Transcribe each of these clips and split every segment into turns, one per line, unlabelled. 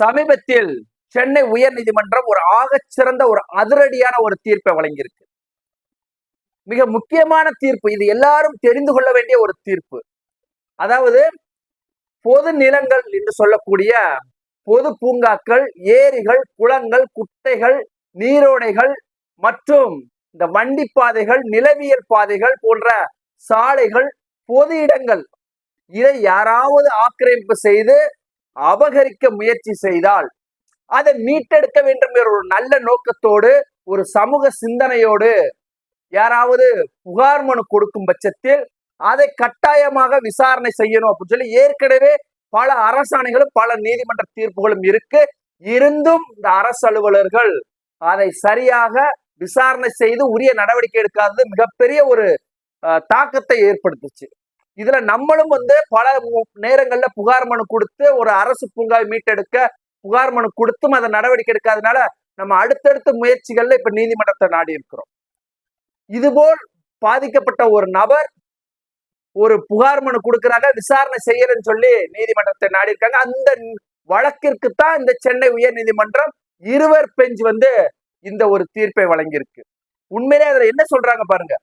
சமீபத்தில் சென்னை உயர் நீதிமன்றம் ஒரு ஆகச்சிறந்த ஒரு அதிரடியான ஒரு தீர்ப்பை வழங்கியிருக்கு. மிக முக்கியமான தீர்ப்பு இது எல்லாரும் தெரிந்து கொள்ள வேண்டிய ஒரு தீர்ப்பு. அதாவது பொது நிலங்கள் என்று சொல்லக்கூடிய பொது பூங்காக்கள் ஏரிகள் குளங்கள் குட்டைகள் நீரோடைகள் மற்றும் இந்த வண்டி பாதைகள் நிலவியல் பாதைகள் போன்ற சாலைகள் பொது இடங்கள். இதை யாராவது ஆக்கிரமிப்பு செய்து அபகரிக்க முயற்சி செய்தால் அதை மீட்டெடுக்க வேண்டும் என்ற ஒரு நல்ல நோக்கத்தோடு ஒரு சமூக சிந்தனையோடு யாராவது புகார் மனு கொடுக்கும் பட்சத்தில் அதை கட்டாயமாக விசாரணை செய்யணும் அப்படின்னு சொல்லி ஏற்கனவே பல அரசாணைகளும் பல நீதிமன்ற தீர்ப்புகளும் இருக்கு. இருந்தும் இந்த அரசு அலுவலர்கள் அதை சரியாக விசாரணை செய்து உரிய நடவடிக்கை எடுக்காதது மிகப்பெரிய ஒரு அஹ், தாக்கத்தை ஏற்படுத்துச்சு. இதுல நம்மளும் வந்து பல நேரங்கள்ல புகார் மனு கொடுத்து ஒரு அரசு பூங்காவை மீட்டெடுக்க புகார் மனு கொடுத்தும் அதை நடவடிக்கை எடுக்காதனால நம்ம அடுத்தடுத்த முயற்சிகள்ல இப்ப நீதிமன்றத்தை நாடி இருக்கிறோம். இதுபோல் பாதிக்கப்பட்ட ஒரு நபர் ஒரு புகார் மனு கொடுக்குறாங்க விசாரணை செய்யறேன்னு சொல்லி நீதிமன்றத்தை நாடி இருக்காங்க. அந்த வழக்கிற்கு தான் இந்த சென்னை உயர் நீதிமன்றம் இருவர் பெஞ்ச் வந்து இந்த ஒரு தீர்ப்பை வழங்கியிருக்கு. உண்மையிலே அதுல என்ன சொல்றாங்க பாருங்க.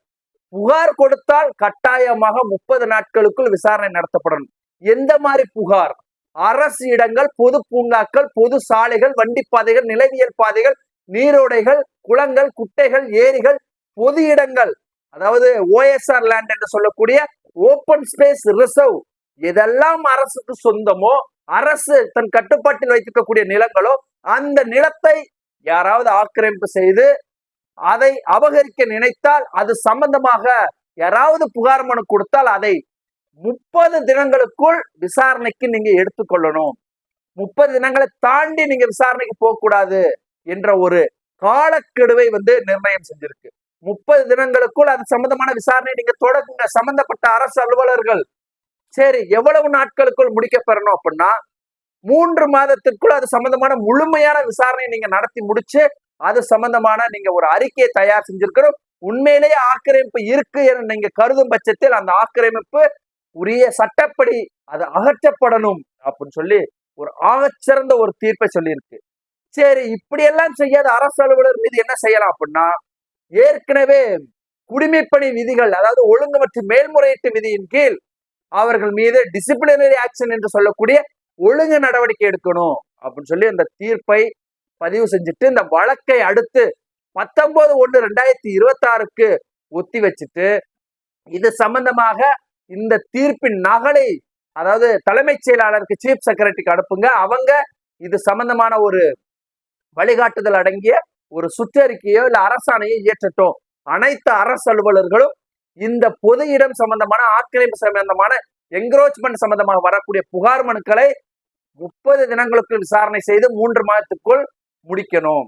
புகார் கொடுத்தால் கட்டாயமாக முப்பது நாட்களுக்குள் விசாரணை நடத்தப்படணும். எந்த மாதிரி புகார்? அரசு இடங்கள் பொது பூங்காக்கள் பொது சாலைகள் வண்டி பாதைகள் நிலவியல் பாதைகள் நீரோடைகள் குளங்கள் குட்டைகள் ஏரிகள் பொது இடங்கள் அதாவது ஓஎஸ்ஆர் லேண்ட் என்று சொல்லக்கூடிய ஓப்பன் ஸ்பேஸ் ரிசர்வ் எதெல்லாம் அரசுக்கு சொந்தமோ அரசு தன் கட்டுப்பாட்டில் வைத்திருக்கக்கூடிய நிலங்களோ அந்த நிலத்தை யாராவது ஆக்கிரமிப்பு செய்து அதை அபகரிக்க நினைத்தால் அது சம்பந்தமாக யாராவது புகார் மனு கொடுத்தால் அதை முப்பது தினங்களுக்குள் விசாரணைக்கு நீங்க எடுத்துக்கொள்ளணும். முப்பது தினங்களை தாண்டி நீங்க விசாரணைக்கு போகக்கூடாது என்ற ஒரு காலக்கெடுவை வந்து நிர்ணயம் செஞ்சிருக்கு. முப்பது தினங்களுக்குள் அது சம்பந்தமான விசாரணை நீங்க தொடங்குங்க. சம்பந்தப்பட்ட அரசு அலுவலர்கள். சரி எவ்வளவு நாட்களுக்குள் முடிக்க பெறணும் அப்படின்னா மூன்று மாதத்திற்குள் அது சம்பந்தமான முழுமையான விசாரணை நீங்க நடத்தி முடிச்சு அது சம்பந்தமான நீங்க ஒரு அறிக்கையை தயார் செஞ்சிருக்கிறோம் உண்மையிலேயே ஆக்கிரமிப்பு இருக்கு என நீங்க கருதும் பட்சத்தில் அந்த ஆக்கிரமிப்பு உரிய சட்டப்படி அது அகற்றப்படணும் அப்படின்னு சொல்லி ஒரு ஆகச்சிறந்த ஒரு தீர்ப்பை சொல்லியிருக்கு. சரி இப்படியெல்லாம் செய்யாத அரசு அலுவலர் மீது என்ன செய்யலாம் அப்படின்னா ஏற்கனவே குடிமைப்பணி விதிகள் அதாவது ஒழுங்கு மற்றும் மேல்முறையீட்டு விதியின் கீழ் அவர்கள் மீது டிசிப்ளினரி ஆக்ஷன் என்று சொல்லக்கூடிய ஒழுங்கு நடவடிக்கை எடுக்கணும் அப்படின்னு சொல்லி அந்த தீர்ப்பை பதிவு செஞ்சுட்டு இந்த வழக்கை அடுத்து பத்தொன்பது ஒன்று ரெண்டாயிரத்தி இருபத்தி ஆறுக்கு ஒத்தி வச்சுட்டு இது சம்பந்தமாக இந்த தீர்ப்பின் நகலை அதாவது தலைமைச் செயலாளருக்கு சீஃப் செக்ரட்டரிக்கு அனுப்புங்க. அவங்க இது சம்பந்தமான ஒரு வழிகாட்டுதல் அடங்கிய ஒரு சுற்றறிக்கையோ இல்லை அரசாணையோ இயற்றட்டும். அனைத்து அரசு அலுவலர்களும் இந்த பொது இடம் சம்பந்தமான ஆக்கிரமிப்பு சம்பந்தமான என்க்ரோச்மெண்ட் சம்பந்தமாக வரக்கூடிய புகார் மனுக்களை முப்பது தினங்களுக்கு விசாரணை செய்து மூன்று மாதத்துக்குள் முடிக்கணும்.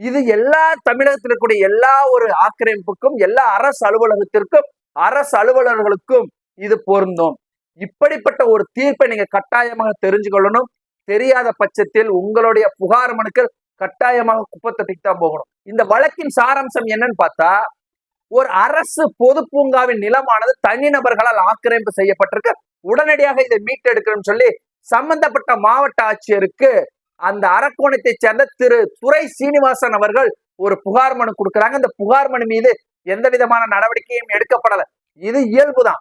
இது எல்லா தமிழகத்தில் இருக்கக்கூடிய எல்லா ஒரு ஆக்கிரமிப்புக்கும் எல்லா அரசு அலுவலகத்திற்கும் அரசு அலுவலர்களுக்கும் இது பொருந்தும். இப்படிப்பட்ட ஒரு தீர்ப்பை நீங்க கட்டாயமாக தெரிஞ்சு கொள்ளணும் தெரியாத பட்சத்தில் உங்களுடைய புகார் மனுக்கள் கட்டாயமாக குப்பத்தட்டிக்கு தான் போகணும். இந்த வழக்கின் சாராம்சம் என்னன்னு பார்த்தா ஒரு அரசு பொது பூங்காவின் நிலமானது தனிநபர்களால் ஆக்கிரமிப்பு செய்யப்பட்டிருக்கு. உடனடியாக இதை மீட்டெடுக்கணும்னு சொல்லி சம்பந்தப்பட்ட மாவட்ட ஆட்சியருக்கு அந்த அரக்கோணத்தை சேர்ந்த திரு துரை சீனிவாசன் அவர்கள் ஒரு புகார் மனு கொடுக்குறாங்க. அந்த புகார் மனு மீது எந்த விதமான நடவடிக்கையும் எடுக்கப்படல. இது இயல்புதான்.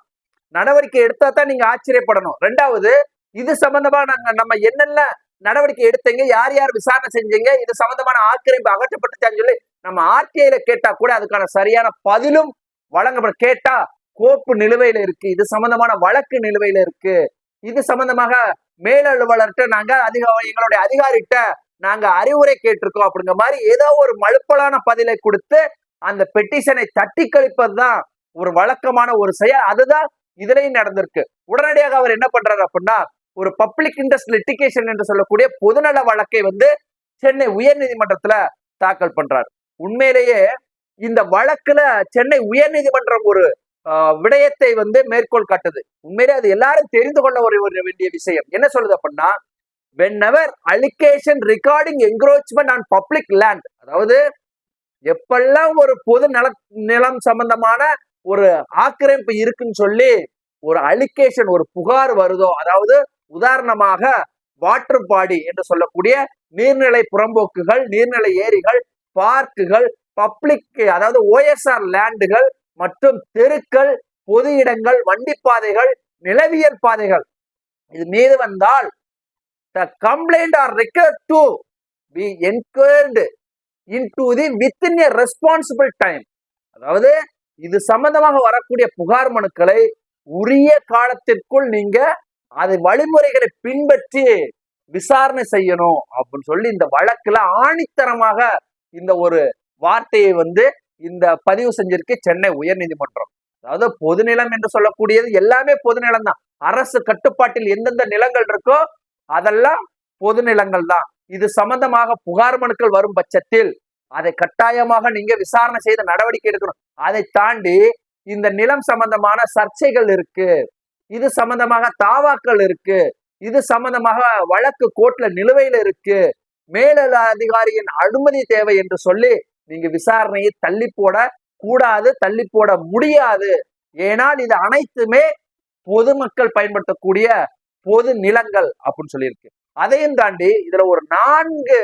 நடவடிக்கை எடுத்தா தான் நீங்க ஆச்சரியப்படணும். ரெண்டாவது இது சம்பந்தமா நாங்க நம்ம என்னென்ன நடவடிக்கை எடுத்தீங்க யார் யார் விசாரணை செஞ்சீங்க இது சம்பந்தமான ஆக்கிரமிப்பு அகற்றப்பட்டுச்சான்னு சொல்லி நம்ம ஆர்டிஐல கேட்டா கூட அதுக்கான சரியான பதிலும் வழங்கப்பட கேட்டா கோப்பு நிலுவையில இருக்கு இது சம்பந்தமான வழக்கு நிலுவையில இருக்கு. இது சம்பந்தமாக மேலலுவலர்கிட்ட நாங்க அதிக எங்களுடைய அதிகாரிகிட்ட நாங்க அறிவுரை கேட்டிருக்கோம் அப்படிங்கிற மாதிரி ஏதோ ஒரு மழுப்பலான பதிலை கொடுத்து அந்த பெட்டிஷனை தட்டி கழிப்பது தான் ஒரு வழக்கமான ஒரு செயல். அதுதான் இதுலயும் நடந்திருக்கு. உடனடியாக அவர் என்ன பண்றாரு அப்படின்னா ஒரு பப்ளிக் இன்ட்ரெஸ்ட் லிட்டிகேஷன் என்று சொல்லக்கூடிய பொதுநல வழக்கை வந்து சென்னை உயர்நீதிமன்றத்துல தாக்கல் பண்றாரு. உண்மையிலேயே இந்த வழக்குல சென்னை உயர்நீதிமன்றம் ஒரு விடயத்தை வந்து மேற்கோள் காட்டுது. உண்மையிலே அது எல்லாரும் தெரிந்து கொள்ள ஒரு ஒரு வேண்டிய விஷயம். என்ன சொல்லுது அப்படின்னா whenever allegation regarding encroachment on public land அதாவது எப்பெல்லாம் ஒரு பொது நில நிலம் சம்பந்தமான ஒரு ஆக்கிரமிப்பு இருக்குன்னு சொல்லி ஒரு அலிகேஷன் ஒரு புகார் வருதோ அதாவது உதாரணமாக வாட்டர் பாடி என்று சொல்லக்கூடிய நீர்நிலை புறம்போக்குகள் நீர்நிலை ஏரிகள் பார்க்குகள் பப்ளிக் அதாவது ஓஎஸ்ஆர் லேண்டுகள் மற்றும் தெருக்கள் பொது இடங்கள் வண்டிப்பாதைகள் நிலவியல் பாதைகள். இது மீது வந்தால் the complaint are recorded to be enquired into the within a responsible time அதாவது இது சம்பந்தமாக வரக்கூடிய புகார் மனுக்களை உரிய காலத்திற்குள் நீங்க அது வழிமுறைகளை பின்பற்றி விசாரணை செய்யணும் அப்படின்னு சொல்லி இந்த வழக்குல ஆணித்தரமாக இந்த ஒரு வார்த்தையை வந்து இந்த பதிவு செஞ்சிருக்கு சென்னை உயர்நீதிமன்றம். அதாவது பொதுநிலம் என்று சொல்லக்கூடியது எல்லாமே பொதுநிலம் தான். அரசு கட்டுப்பாட்டில் எந்தெந்த நிலங்கள் இருக்கோ அதெல்லாம் பொது நிலங்கள் தான். இது சம்பந்தமாக புகார் மனுக்கள் வரும் பட்சத்தில் அதை கட்டாயமாக நீங்க விசாரணை செய்து நடவடிக்கை எடுக்கணும். அதை தாண்டி இந்த நிலம் சம்பந்தமான சர்ச்சைகள் இருக்கு. இது சம்பந்தமாக தாவாக்கள் இருக்கு. இது சம்பந்தமாக வழக்கு கோர்ட்ல நிலுவையில இருக்கு. மேலதிகாரியின் அதிகாரியின் அனுமதி தேவை என்று சொல்லி நீங்க விசாரணையை தள்ளி போட கூடாது தள்ளி போட முடியாது. ஏனால் இது அனைத்துமே பொதுமக்கள் பயன்படுத்தக்கூடிய பொது நிலங்கள் அப்படின்னு சொல்லியிருக்கு. அதையும் தாண்டி இதுல ஒரு நான்கு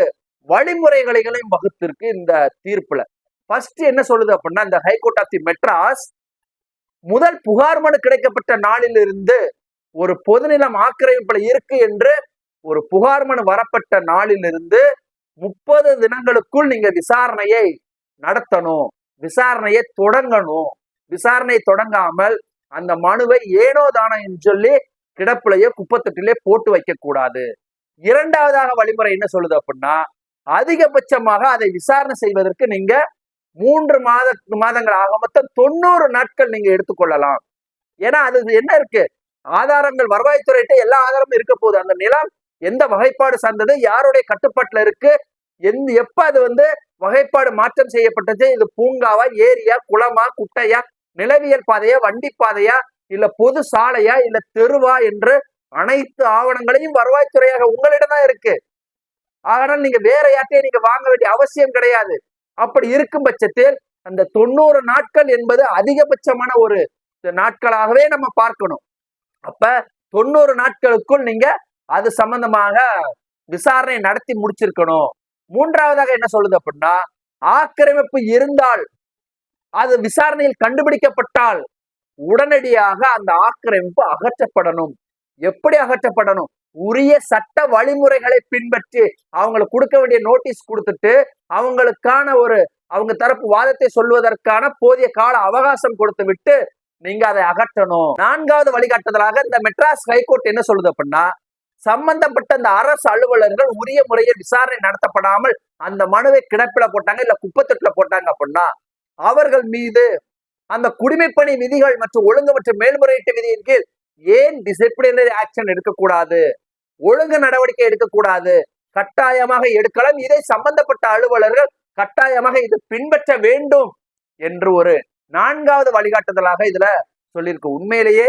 வழிமுறைகளைகளையும் வகுத்திருக்கு இந்த தீர்ப்புல. ஃபர்ஸ்ட் என்ன சொல்லுது அப்படின்னா இந்த ஹைகோர்ட் ஆஃப் தி மெட்ராஸ் முதல் புகார் மனு கிடைக்கப்பட்ட நாளிலிருந்து ஒரு பொதுநிலம் ஆக்கிரமிப்புல இருக்கு என்று ஒரு புகார் மனு வரப்பட்ட நாளிலிருந்து முப்பது தினங்களுக்குள் நீங்க விசாரணையை நடத்தணும். விசாரணையை தொடங்கணும். விசாரணை தொடங்காமல் அந்த மனுவை ஏனோ தானோ என்று சொல்லி கிடப்புலையோ குப்பத்தொட்டிலே போட்டு வைக்க கூடாது இரண்டாவதாக வழிமுறை என்ன சொல்லுது அப்படின்னா அதிகபட்சமாக அதை விசாரணை செய்வதற்கு நீங்க மூன்று மாத மாதங்கள் ஆக மொத்தம் தொண்ணூறு நாட்கள் நீங்க எடுத்துக்கொள்ளலாம் ஏன்னா அது என்ன இருக்கு? ஆதாரங்கள் வருவாய்த்துறையிட்ட எல்லா ஆதாரமும் இருக்க போகுது. அந்த நிலம் எந்த வகைப்பாடு சார்ந்தது யாருடைய கட்டுப்பாட்டுல இருக்கு எந்த எப்ப அது வந்து வகைப்பாடு மாற்றம் செய்யப்பட்டது? இது பூங்காவா ஏரியா குளமா குட்டையா நிலவியல் பாதையா வண்டி பாதையா இல்ல பொது சாலையா இல்ல தெருவா என்று அனைத்து ஆவணங்களையும் வருவாய்த்துறையாக உங்களிடம் தான் இருக்கு. ஆனால் நீங்க வேற யார்ட்டையும் நீங்க வாங்க வேண்டிய அவசியம் கிடையாது. அப்படி இருக்கும் பட்சத்தில் அந்த தொண்ணூறு நாட்கள் என்பது அதிகபட்சமான ஒரு நாட்களாகவே நம்ம பார்க்கணும். அப்ப தொண்ணூறு நாட்களுக்குள் நீங்க அது சம்பந்தமாக விசாரணை நடத்தி முடிச்சிருக்கணும். மூன்றாவதாக என்ன சொல்லுது அப்படின்னா ஆக்கிரமிப்பு இருந்தால் அது விசாரணையில் கண்டுபிடிக்கப்பட்டால் உடனடியாக அந்த ஆக்கிரமிப்பு அகற்றப்படணும். எப்படி அகற்றப்படணும்? உரிய சட்ட வழிமுறைகளை பின்பற்றி அவங்களுக்கு கொடுக்க வேண்டிய நோட்டீஸ் கொடுத்துட்டு அவங்களுக்கான ஒரு அவங்க தரப்பு வாதத்தை சொல்வதற்கான போதிய கால அவகாசம் கொடுத்து விட்டு நீங்க அதை அகற்றணும். நான்காவது வழிகாட்டுதலாக இந்த மெட்ராஸ் ஹைகோர்ட் என்ன சொல்லுது அப்படின்னா சம்பந்தப்பட்ட அந்த அரசு அலுவலர்கள் உரிய முறையில் விசாரணை நடத்தப்படாமல் அந்த மனுவை கிடப்பில போட்டாங்க இல்ல குப்பத்தொட்டுல போட்டாங்க அப்படின்னா அவர்கள் மீது அந்த குடிமைப்பணி விதிகள் மற்றும் ஒழுங்கு மற்றும் மேல்முறையீட்டு விதியின் கீழ் ஏன் டிசிப்ளினரி ஆக்ஷன் எடுக்கக்கூடாது? ஒழுங்கு நடவடிக்கை எடுக்கக்கூடாது. கட்டாயமாக எடுக்கலாம். இதை சம்பந்தப்பட்ட அலுவலர்கள் கட்டாயமாக இது பின்பற்ற வேண்டும் என்று ஒரு நான்காவது வழிகாட்டுதலாக இதுல சொல்லியிருக்கு. உண்மையிலேயே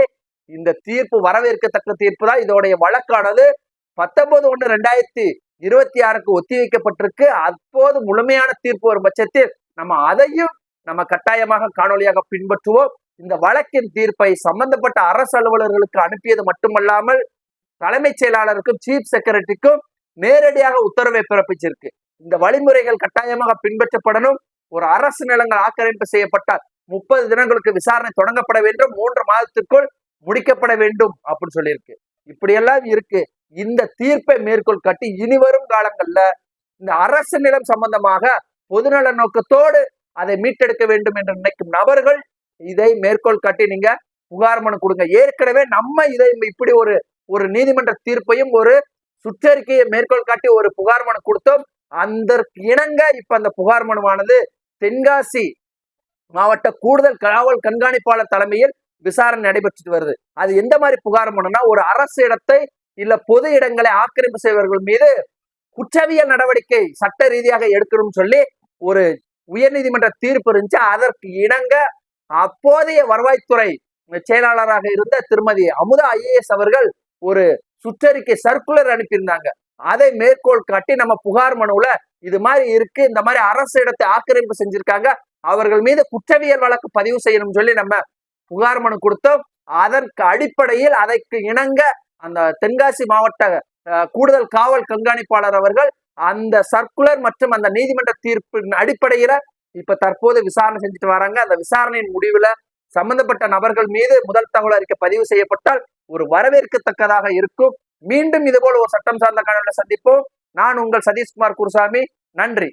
இந்த தீர்ப்பு வரவேற்கத்தக்க தீர்ப்பு தான் இதோடைய வழக்கானது பத்தொன்பது ஒன்று ரெண்டாயிரத்தி இருபத்தி ஆறுக்கு ஒத்தி வைக்கப்பட்டிருக்கு அப்போது முழுமையான தீர்ப்பு வரும் பட்சத்தில் நம்ம அதையும் நம்ம கட்டாயமாக காணொலியாக பின்பற்றுவோம். இந்த வழக்கின் தீர்ப்பை சம்பந்தப்பட்ட அரசு அலுவலர்களுக்கு அனுப்பியது மட்டுமல்லாமல் தலைமைச் செயலாளருக்கும் சீஃப் செக்ரட்டரிக்கும் நேரடியாக உத்தரவை பிறப்பிச்சிருக்கு. இந்த வழிமுறைகள் கட்டாயமாக பின்பற்றப்படணும். ஒரு அரசு நிலங்கள் ஆக்கிரமிப்பு செய்யப்பட்டால் முப்பது தினங்களுக்கு விசாரணை தொடங்கப்பட வேண்டும். மூன்று மாதத்திற்குள் முடிக்கப்பட வேண்டும் அப்படின்னு சொல்லியிருக்கு. இப்படியெல்லாம் இருக்கு. இந்த தீர்ப்பை மேற்கோள் காட்டி இனி வரும் காலங்கள்ல இந்த அரசு நிலம் சம்பந்தமாக பொதுநல நோக்கத்தோடு அதை மீட்டெடுக்க வேண்டும் என்று நினைக்கும் நபர்கள் இதை மேற்கோள் காட்டி நீங்க புகார் மனு கொடுங்க. ஏற்கனவே நம்ம இதை இப்படி ஒரு ஒரு நீதிமன்ற தீர்ப்பையும் ஒரு சுற்றறிக்கையை மேற்கோள் காட்டி ஒரு புகார் மனு கொடுத்தோம். அந்த இணங்க இப்ப அந்த புகார் மனுவானது தென்காசி மாவட்ட கூடுதல் காவல் கண்காணிப்பாளர் தலைமையில் விசாரணை நடைபெற்றுட்டு வருது. அது எந்த மாதிரி புகார் மனுனா ஒரு அரசு இடத்தை இல்ல பொது இடங்களை ஆக்கிரமிப்பு செய்வர்கள் மீது குற்றவியல் நடவடிக்கை சட்ட ரீதியாக எடுக்கணும்னு சொல்லி ஒரு உயர்நீதிமன்ற தீர்ப்பு இருந்துச்சு. அதற்கு இணங்க அப்போதைய வருவாய்த்துறை செயலாளராக இருந்த திருமதி அமுதா ஐஏஎஸ் அவர்கள் ஒரு சுற்றறிக்கை சர்க்குலர் அனுப்பியிருந்தாங்க. அதை மேற்கோள் காட்டி நம்ம புகார் மனுவில் இது மாதிரி இருக்கு இந்த மாதிரி அரசு இடத்தை ஆக்கிரமிப்பு செஞ்சிருக்காங்க அவர்கள் மீது குற்றவியல் வழக்கு பதிவு செய்யணும்னு சொல்லி நம்ம புகார் மனு கொடுத்தோம். அதற்கு அடிப்படையில் அதற்கு இணங்க அந்த தென்காசி மாவட்ட கூடுதல் காவல் கண்காணிப்பாளர் அவர்கள் அந்த சர்க்குலர் மற்றும் அந்த நீதிமன்ற தீர்ப்பின் அடிப்படையில இப்ப தற்போது விசாரணை செஞ்சுட்டு வராங்க. அந்த விசாரணையின் முடிவுல சம்பந்தப்பட்ட நபர்கள் மீது முதல் தகவல் அறிக்கை பதிவு செய்யப்பட்டால் ஒரு வரவேற்கத்தக்கதாக இருக்கும். மீண்டும் இதுபோல் ஒரு சட்டம் சார்ந்த காணொலியில் சந்திப்போம். நான் உங்கள் சதீஷ்குமார் குருசாமி. நன்றி.